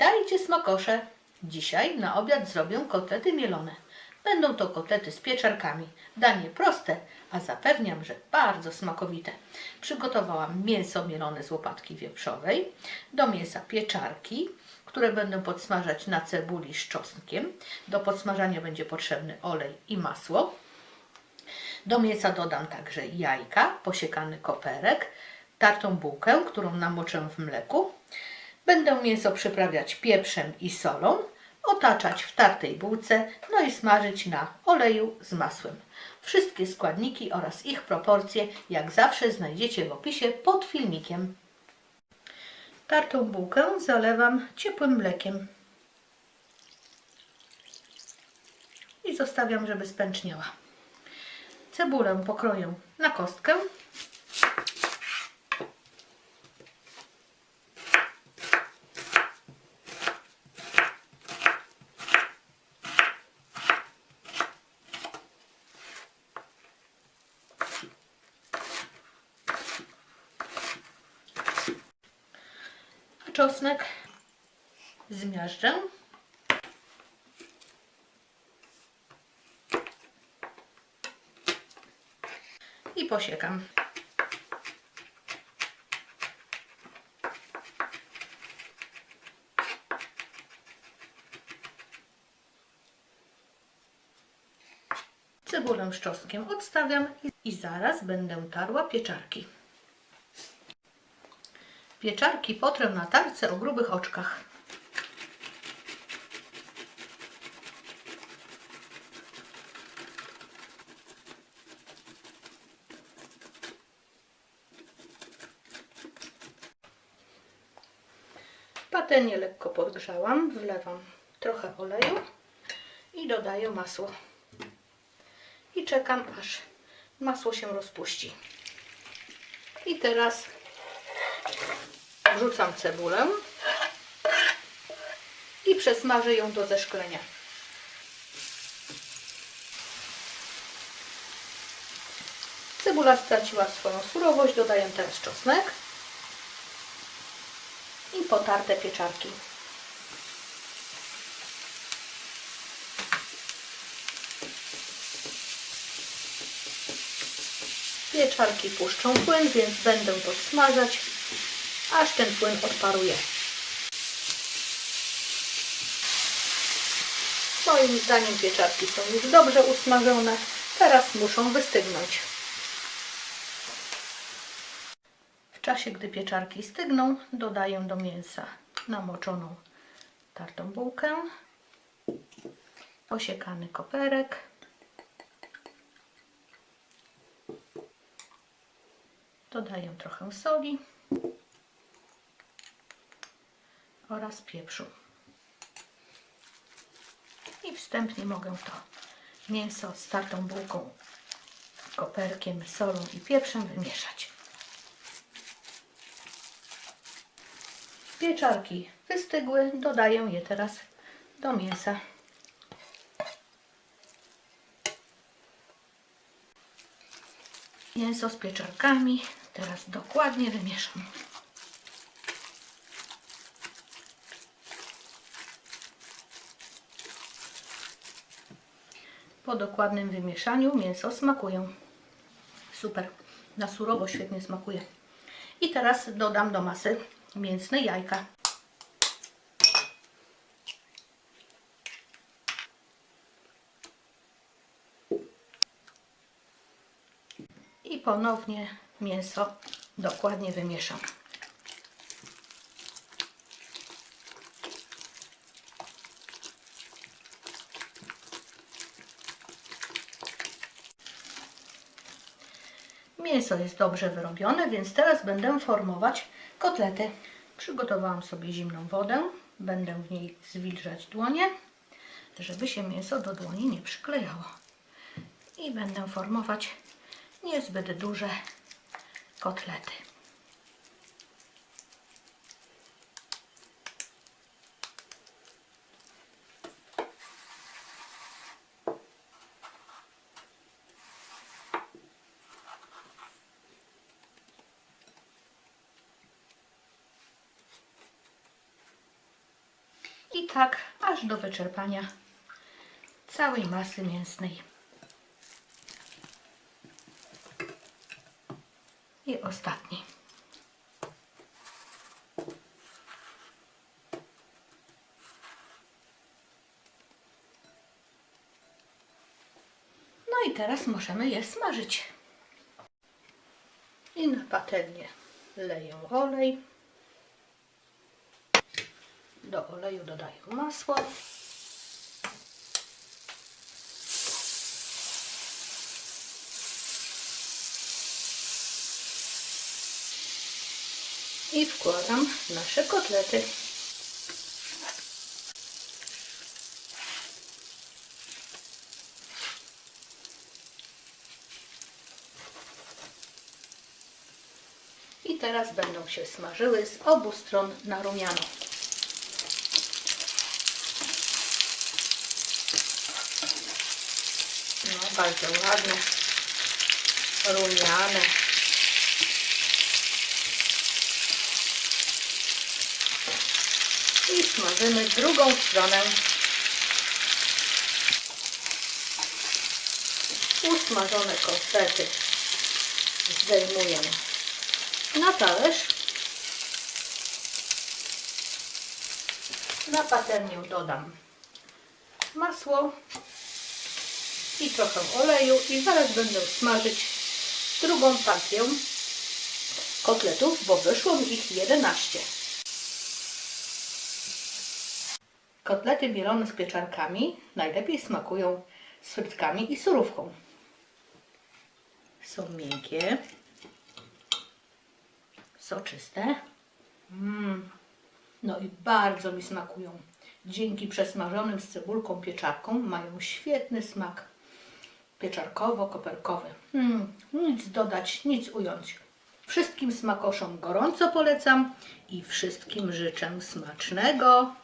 Witajcie smakosze! Dzisiaj na obiad zrobię kotlety mielone. Będą to kotlety z pieczarkami. Danie proste, a zapewniam, że bardzo smakowite. Przygotowałam mięso mielone z łopatki wieprzowej, do mięsa pieczarki, które będę podsmażać na cebuli z czosnkiem. Do podsmażania będzie potrzebny olej i masło. Do mięsa dodam także jajka, posiekany koperek, tartą bułkę, którą namoczę w mleku. Będę mięso przyprawiać pieprzem i solą, otaczać w tartej bułce, no i smażyć na oleju z masłem. Wszystkie składniki oraz ich proporcje, jak zawsze, znajdziecie w opisie pod filmikiem. Tartą bułkę zalewam ciepłym mlekiem i zostawiam, żeby spęczniała. Cebulę pokroję na kostkę. Czosnek zmiażdżę. I posiekam. Cebulę z czosnkiem odstawiam i- zaraz będę tarła pieczarki. Pieczarki potrę na tarce o grubych oczkach. Patelnię lekko podgrzałam, wlewam trochę oleju i dodaję masło. I czekam aż masło się rozpuści. I teraz wrzucam cebulę i przesmażę ją do zeszklenia. Cebula straciła swoją surowość, dodaję teraz czosnek i potarte pieczarki. Pieczarki puszczą płyn, więc będę podsmażać, aż ten płyn odparuje. Moim zdaniem pieczarki są już dobrze usmażone, teraz muszą wystygnąć. W czasie, gdy pieczarki stygną, dodaję do mięsa namoczoną tartą bułkę, posiekany koperek, dodaję trochę soli oraz pieprzu. I wstępnie mogę to mięso z tartą bułką, koperkiem, solą i pieprzem wymieszać. Pieczarki wystygły, dodaję je teraz do mięsa. Mięso z pieczarkami teraz dokładnie wymieszam. Po dokładnym wymieszaniu mięso smakuje. Super. Na surowo świetnie smakuje. I teraz dodam do masy mięsne jajka. I ponownie mięso dokładnie wymieszam. Mięso jest dobrze wyrobione, więc teraz będę formować kotlety. Przygotowałam sobie zimną wodę. Będę w niej zwilżać dłonie, żeby się mięso do dłoni nie przyklejało. I będę formować niezbyt duże kotlety. Tak aż do wyczerpania całej masy mięsnej. I ostatni. No i teraz możemy je smażyć. I na patelnię leję olej. Do oleju dodaję masło. I wkładam nasze kotlety. I teraz będą się smażyły z obu stron na rumiano. No, bardzo ładne, rumiane. I smażymy drugą stronę. Usmażone kotlety zdejmujemy na talerz. Na patelnię dodam masło i trochę oleju i zaraz będę smażyć drugą partię kotletów, bo wyszło mi ich 11. Kotlety mielone z pieczarkami najlepiej smakują z frytkami i surówką. Są miękkie, soczyste. Mm. No i bardzo mi smakują. Dzięki przesmażonym z cebulką pieczarkom mają świetny smak pieczarkowo-koperkowy. Mm. Nic dodać, nic ująć. Wszystkim smakoszom gorąco polecam i wszystkim życzę smacznego